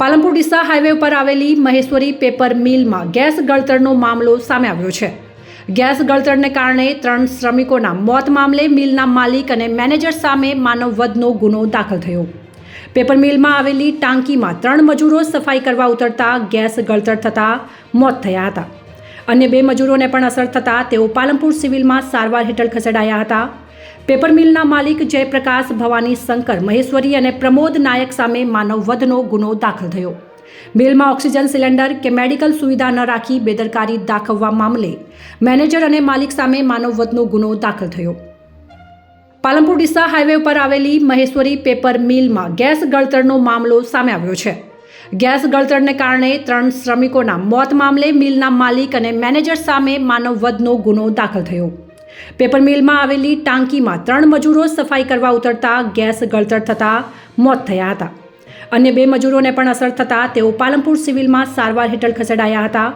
Palanpur Deesa highway ઉપર આવેલી Maheshwari paper મિલમાં ગેસ ગળતરનો મામલો સામે આવ્યો છે. ગેસ ગળતરને કારણે ત્રણ શ્રમિકોના મોત મામલે મિલના માલિક અને મેનેજર સામે માનવવધનો ગુનો દાખલ થયો. પેપર મિલમાં આવેલી ટાંકીમાં ત્રણ મજૂરો સફાઈ કરવા ઉતરતા ગેસ ગળતર થતાં મોત થયા હતા. અન્ય બે મજૂરોને પણ અસર થતાં તેઓ પાલનપુર સિવિલમાં સારવાર હેઠળ ખસેડાયા હતા. પેપર મિલના માલિક જયપ્રકાશ ભવાની શંકર, મહેશ્વરી અને પ્રમોદ નાયક સામે માનવવધનો ગુનો દાખલ થયો. મિલમાં ઓક્સિજન સિલિન્ડર કે મેડિકલ સુવિધા ન રાખી બેદરકારી દાખવવા મામલે મેનેજર અને માલિક સામે માનવવધનો ગુનો દાખલ થયો. પાલનપુર ડીસા હાઈવે ઉપર આવેલી મહેશ્વરી પેપર મિલમાં ગેસ ગળતરનો મામલો સામે આવ્યો છે. ગેસ ગળતરને કારણે ત્રણ શ્રમિકોના મોત મામલે મિલના માલિક અને મેનેજર સામે માનવવધનો ગુનો દાખલ થયો. પેપર મિલમાં આવેલી ટાંકીમાં ત્રણ મજૂરો સફાઈ કરવા ઉતરતા ગેસ ગળતર થતાં મોત થયા હતા. અન્ય બે મજૂરોને પણ અસર થતાં તેઓ પાલનપુર સિવિલમાં સારવાર હેઠળ ખસેડાયા હતા.